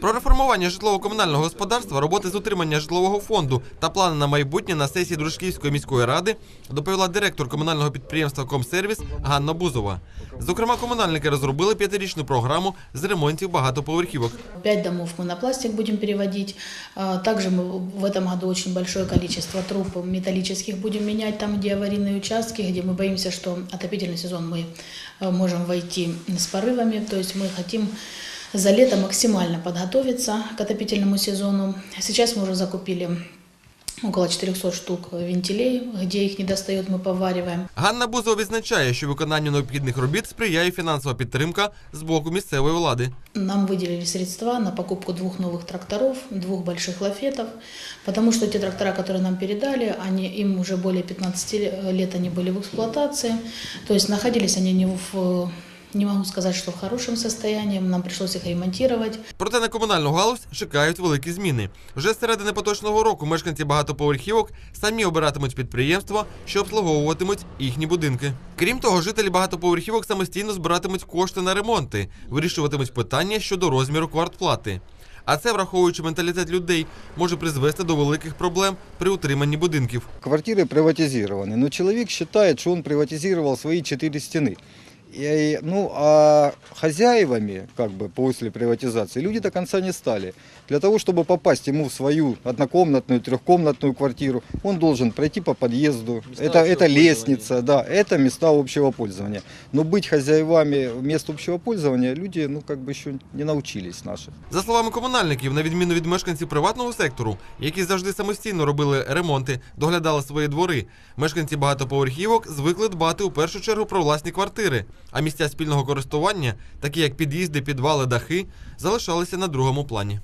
Про реформування житлово-комунального господарства, роботи з утримання житлового фонду та плани на майбутнє на сесії Дружківської міської ради доповіла директор комунального підприємства Комсервіс Ганна Бузова. Зокрема, комунальники розробили п'ятирічну програму з ремонтів багатоповерхівок. Пять домов мы на пластик будем переводить. А, Также мы в этом году очень большое количество труб металлических будем менять там, где аварийные участки, где мы боимся, что отопительный сезон мы э, можем войти с порывами. То есть мы хотим за лето максимально подготовиться к отопительному сезону. Сейчас мы уже закупили около 400 штук вентилей, где их не достает, мы повариваем. Ганна Бузова відзначає, що виконанню необхідних робіт сприяє фінансова підтримка з боку місцевої влади. Нам выделили средства на покупку двух новых тракторов, двух больших лафетов, потому что те трактора, которые нам передали, они, им уже более 15 лет они были в эксплуатации, то есть находились они не в, не могу сказать, что в хорошем состоянии, нам пришлось их ремонтировать. Проте на комунальну галузь чекають великі зміни. Вже з середини поточного року мешканці багатоповерхівок самі обиратимуть підприємства, що обслуговуватимуть їхні будинки. Крім того, жителі багатоповерхівок самостійно збиратимуть кошти на ремонти, вирішуватимуть питання щодо розміру квартплати. А це, враховуючи менталітет людей, може призвести до великих проблем при утриманні будинків. Квартиры приватизированы, но человек считает, что он приватизировал свои четыре стены. И, ну, а хозяевами, как бы, после приватизации, люди до конца не стали. Для того, чтобы попасть ему в свою однокомнатную, трехкомнатную квартиру, он должен пройти по подъезду. это, это лестница, да, это места общего пользования. Но быть хозяевами мест общего пользования люди, ну, как бы еще не научились наши. За словами комунальників, на відміну від мешканців приватного сектору, які завжди самостійно робили ремонти, доглядали свої двори, мешканці багатоповерхівок звикли дбати у першу чергу про власні квартири, а місця спільного користування, такі як під'їзди, підвали, дахи, залишалися на другому плані.